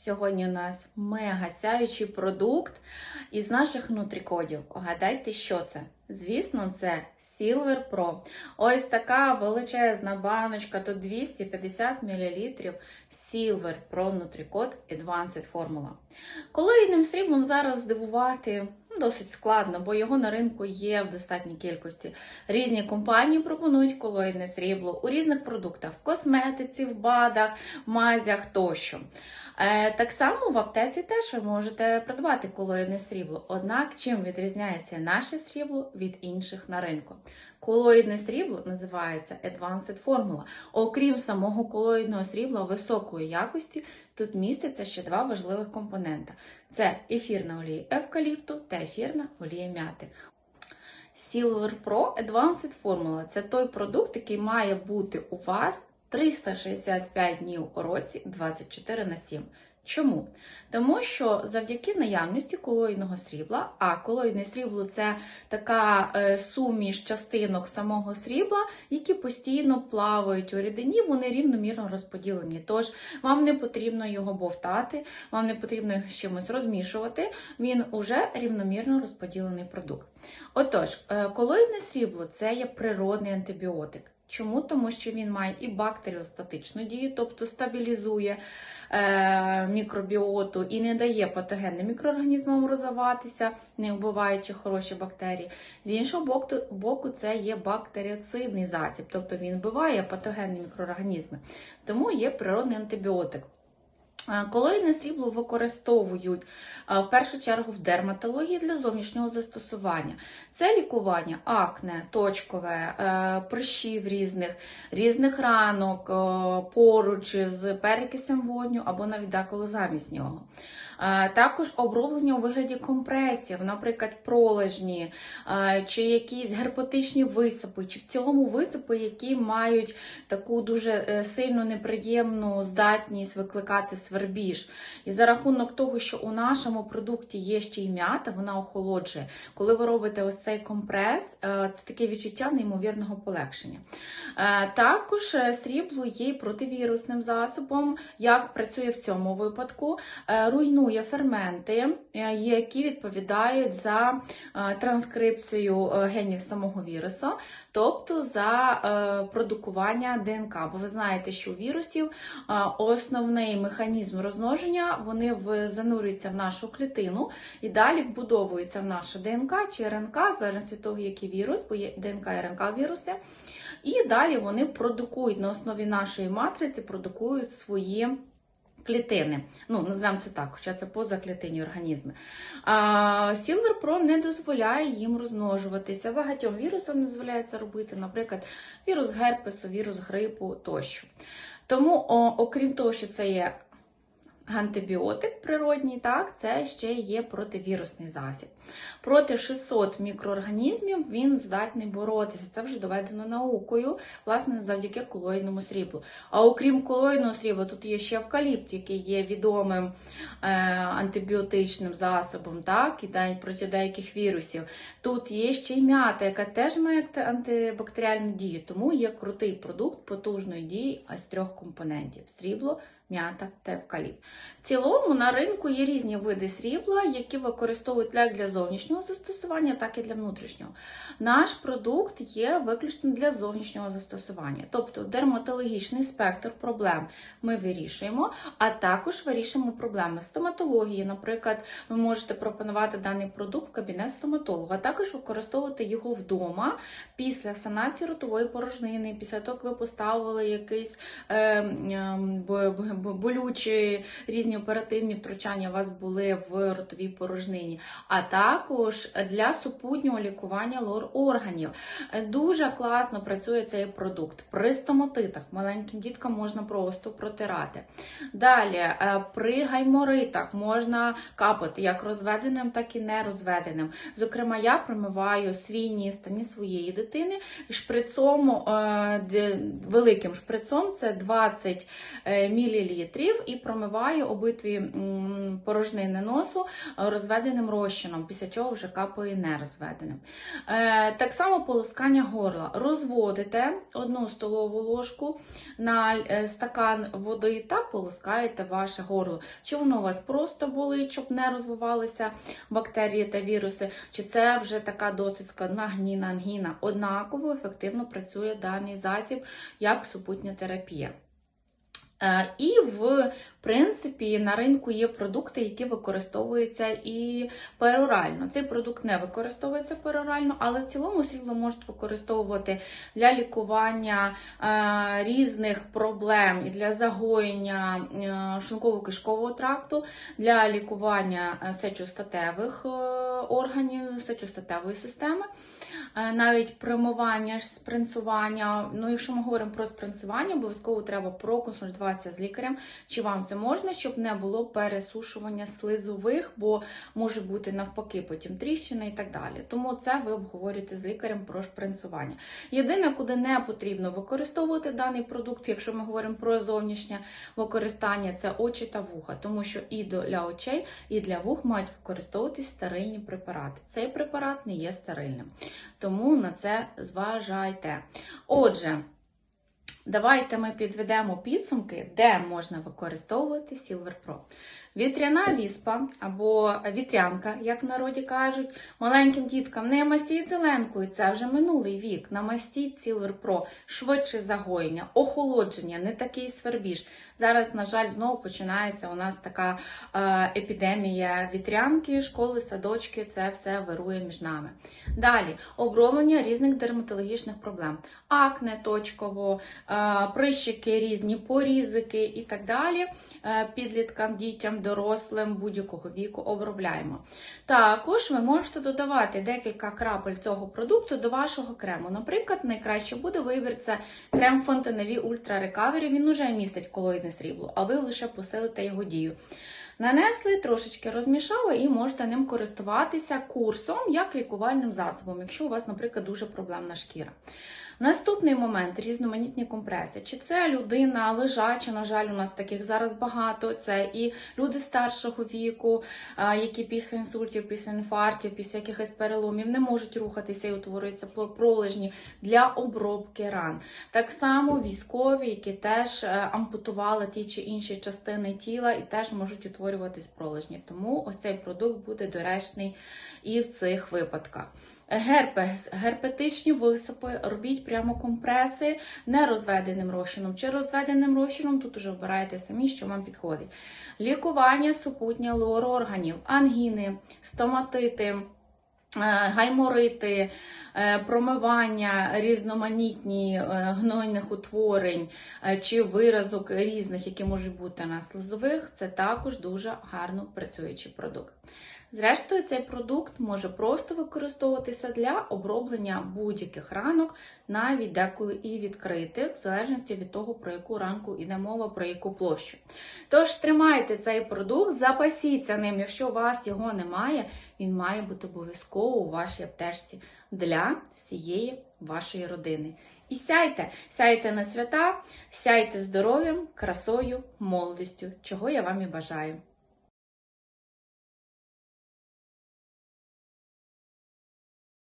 Сьогодні у нас мега сяючий продукт із наших нутрікодів. Гадайте, що це? Звісно, це Silver Pro. Ось така величезна баночка, тут 250 мл Silver Pro Nutricod Advanced Formula. Колоїдним сріблом зараз здивувати ну, досить складно, бо його на ринку є в достатній кількості. Різні компанії пропонують колоїдне срібло у різних продуктах: в косметиці, в БАДах, мазях тощо. Е, Так само в аптеці теж ви можете придбати колоїдне срібло. Однак чим відрізняється наше срібло від інших на ринку? Колоїдне срібло називається Advanced Formula. Окрім самого колоїдного срібла високої якості, тут міститься ще два важливих компонента: це ефірна олія евкаліпту та ефірна олія м'яти. Silver Pro Advanced Formula це той продукт, який має бути у вас 365 днів у році 24 на 7. Чому? Тому що завдяки наявності колоїдного срібла, а колоїдне срібло це така е, суміш частинок самого срібла, які постійно плавають у рідині, вони рівномірно розподілені. Тож вам не потрібно його бовтати, вам не потрібно його з чимось розмішувати, він уже рівномірно розподілений продукт. Отож, е, колоїдне срібло це є природний антибіотик. Чому? Тому що він має і бактеріостатичну дію, тобто стабілізує е, мікробіоту і не дає патогенним мікроорганізмам розвиватися, не вбиваючи хороші бактерії. З іншого боку, це є бактеріоцидний засіб, тобто він вбиває патогенні мікроорганізми. Тому є природний антибіотик. Колоїдне срібло використовують в першу чергу в дерматології для зовнішнього застосування. Це лікування акне, точкове, е, прищів різних, різних ранок, е, поруч з перекисем водню або навіть деколи замість нього. Також оброблення у вигляді компресів, наприклад, пролежні, чи якісь герпетичні висипи, чи в цілому висипи, які мають таку дуже е, сильну неприємну здатність викликати свербіж. І за рахунок того, що у нашому продукті є ще й м'ята, вона охолоджує. Коли ви робите ось цей компрес, е, це таке відчуття неймовірного полегшення. Е, Також срібло є противірусним засобом, як працює в цьому випадку, Е, руйнує ферменти, е, які відповідають за е, транскрипцію е, генів самого вірусу, тобто за продукування ДНК. Бо ви знаєте, що у вірусів основний механізм розмноження вони занурюються в нашу клітину і далі вбудовуються в нашу ДНК чи РНК, в залежності від того, який вірус, бо є ДНК і РНК віруси. І далі вони продукують на основі нашої матриці, продукують свої. Клітини, ну назвемо це так, хоча це позаклітинні організми. А Silver Pro не дозволяє їм розмножуватися. Багатьом вірусам не дозволяє це робити, наприклад, вірус герпесу, вірус грипу тощо. Тому, о, окрім того, що це є антибіотик природній, так, це ще є противірусний засіб. Проти 600 мікроорганізмів він здатний боротися. Це вже доведено наукою, власне, завдяки колоїдному сріблу. А окрім колоїдного срібла, тут є ще евкаліпт, який є відомим е, антибіотичним засобом, так, і проти деяких вірусів. Тут є ще й м'ята, яка теж має антибактеріальну дію, тому є крутий продукт потужної дії з трьох компонентів: срібло, м'ята та евкаліпт. В цілому на ринку є різні види срібла, які використовують як для зовнішнього застосування, так і для внутрішнього. Наш продукт є виключно для зовнішнього застосування, тобто дерматологічний спектр проблем ми вирішуємо, а також вирішуємо проблеми стоматології. Наприклад, ви можете пропонувати даний продукт в кабінет стоматолога, а також використовувати його вдома після санації ротової порожнини, після того, як ви поставили якийсь е, ем, б- б- б- болючі різні оперативні втручання у вас були в ротовій порожнині, а також для супутнього лікування лор органів. Е, Дуже класно працює цей продукт. При стоматитах маленьким діткам можна просто протирати. Далі, е, при гайморитах можна капати як розведеним, так і нерозведеним. Зокрема, я промиваю свій ніс та ніс своєї дитини шприцом, е, великим шприцом, це 20 мл і промиваю обидві порожнини носу е, розведеним розчином, після чого вже капаю нерозведеним. Е, так само полоскання горла. Розводите одну столову ложку на е, стакан води та полоскаєте ваше горло. Чи воно у вас просто болить, щоб не розвивалися бактерії та віруси, чи це вже така досить складна гніна ангіна. Однаково ефективно працює даний засіб як супутня терапія. Е, І в принципі на ринку є продукти, які використовуються і перорально. Цей продукт не використовується перорально, але в цілому срібло можуть використовувати для лікування е, різних проблем і для загоєння е, шлунково-кишкового тракту, для лікування сечостатевих органів, сечостатевої системи, навіть промивання, спринцування. Ну, якщо ми говоримо про спринцування, обов'язково треба проконсультуватися з лікарем, чи вам це можна, щоб не було пересушування слизових, бо може бути навпаки потім тріщина і так далі. Тому це ви обговорюєте з лікарем про шпринцування. Єдине, куди не потрібно використовувати даний продукт, якщо ми говоримо про зовнішнє використання, це очі та вуха, тому що і для очей, і для вух мають використовуватись стерильні препарати. Цей препарат не є стерильним, тому на це зважайте. Отже. Давайте ми підведемо підсумки, де можна використовувати Silver Pro. Вітряна віспа або вітрянка, як в народі кажуть, маленьким діткам не мастіть зеленкою, це вже минулий вік. Намастіть Silver Pro, швидше загоєння, охолодження, не такий свербіж. Зараз, на жаль, знову починається у нас така е, епідемія вітрянки, школи, садочки, це все вирує між нами. Далі оброблення різних дерматологічних проблем: акне точково, е, прищики різні, порізики і так далі. Е, підліткам, дітям, дорослим будь-якого віку обробляємо. Також ви можете додавати декілька крапель цього продукту до вашого крему. Наприклад, найкраще буде вибір це крем Fontenevy Ultra Recovery. Він уже містить колоїдне срібло, а ви лише посилите його дію. Нанесли, трошечки розмішали і можете ним користуватися курсом як лікувальним засобом, якщо у вас, наприклад, дуже проблемна шкіра. Наступний момент різноманітні компреси. Чи це людина лежача, на жаль, у нас таких зараз багато. Це і люди старшого віку, які після інсультів, після інфарктів, після якихось переломів не можуть рухатися і утворюються пролежні для обробки ран. Так само військові, які теж е, ампутували ті чи інші частини тіла і теж можуть утворюватись пролежні. Тому ось цей продукт буде доречний і в цих випадках. Герпес, герпетичні висипи, робіть прямо компреси не розведеним розчином чи розведеним розчином, тут уже обираєте самі, що вам підходить. Лікування супутня лор-органів, ангіни, стоматити. е, Гайморити, е, промивання різноманітні е, гнойних утворень чи виразок різних, які можуть бути на слизових, це також дуже гарно працюючий продукт. Зрештою, цей продукт може просто використовуватися для оброблення будь-яких ранок, навіть деколи і відкритих, в залежності від того, про яку ранку йде мова, про яку площу. Тож тримайте цей продукт, запасіться ним, якщо у вас його немає, він має бути обов'язково у вашій аптечці для всієї вашої родини. І сяйте, сяйте на свята, сяйте здоров'ям, красою, молодістю, чого я вам і бажаю.